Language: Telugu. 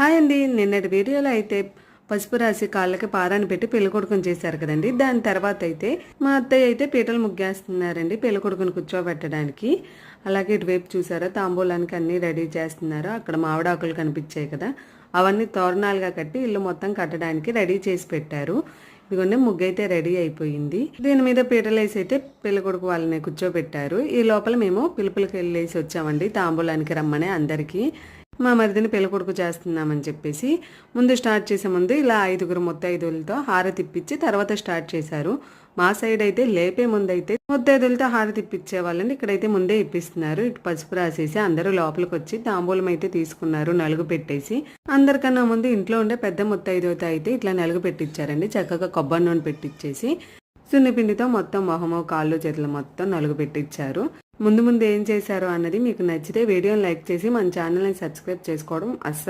హాయ్ అండి. నిన్నటి వీడియోలో అయితే పసుపు రాసి కాళ్ళకి పారాన్ని పెట్టి పెళ్ళికొడుకుని చేశారు కదండి. దాని తర్వాత అయితే మా అత్తయ్య అయితే పీటలు ముగ్గేస్తున్నారండి పెళ్ళికొడుకుని కూర్చోబెట్టడానికి. అలాగే ఇటువైపు చూసారా తాంబూలానికి అన్నీ రెడీ చేస్తున్నారు. అక్కడ మామిడాకులు కనిపించాయి కదా. అవన్నీ తోరణాలుగా కట్టి ఇల్లు మొత్తం కట్టడానికి రెడీ చేసి పెట్టారు. ఇదిగోండి ముగ్గు అయితే రెడీ అయిపోయింది. దీని మీద పీటలు వేసి అయితే పెళ్ళికొడుకు వాళ్ళని కూర్చోబెట్టారు. ఈ లోపల మేము పిలుపులకి వెళ్ళేసి వచ్చామండి తాంబూలానికి రమ్మని అందరికీ. మా మరిదిని పెళ్ళికొడుకు చేస్తున్నామని చెప్పేసి ముందు స్టార్ట్ చేసే ముందు ఇలా ఐదుగురు ముత్తైదులతో హారతి ఇప్పించి తర్వాత స్టార్ట్ చేశారు. మా సైడ్ అయితే లేపే ముందు అయితే ముత్తైదులతో హారతి ఇప్పించే వాళ్ళని ఇక్కడైతే ముందే ఇప్పిస్తున్నారు. ఇటు పసుపు రాసేసి అందరూ లోపలికి వచ్చి తాంబూలం అయితే తీసుకున్నారు నలుగు పెట్టేసి. అందరికన్నా ముందు ఇంట్లో ఉండే పెద్ద ముత్తైదుతో అయితే ఇట్లా నలుగు పెట్టించారండి చక్కగా కొబ్బరి నూనె పెట్టించేసి సున్నిపిండితో మొత్తం మొహము కాళ్ళు చేతులు మొత్తం నలుగు పెట్టించారు ముందు ముందు ఏం చేశారు అన్నది మీకు నచ్చితే వీడియోని లైక్ చేసి మన ఛానల్ని సబ్స్క్రైబ్ చేసుకోవడం అస్సలు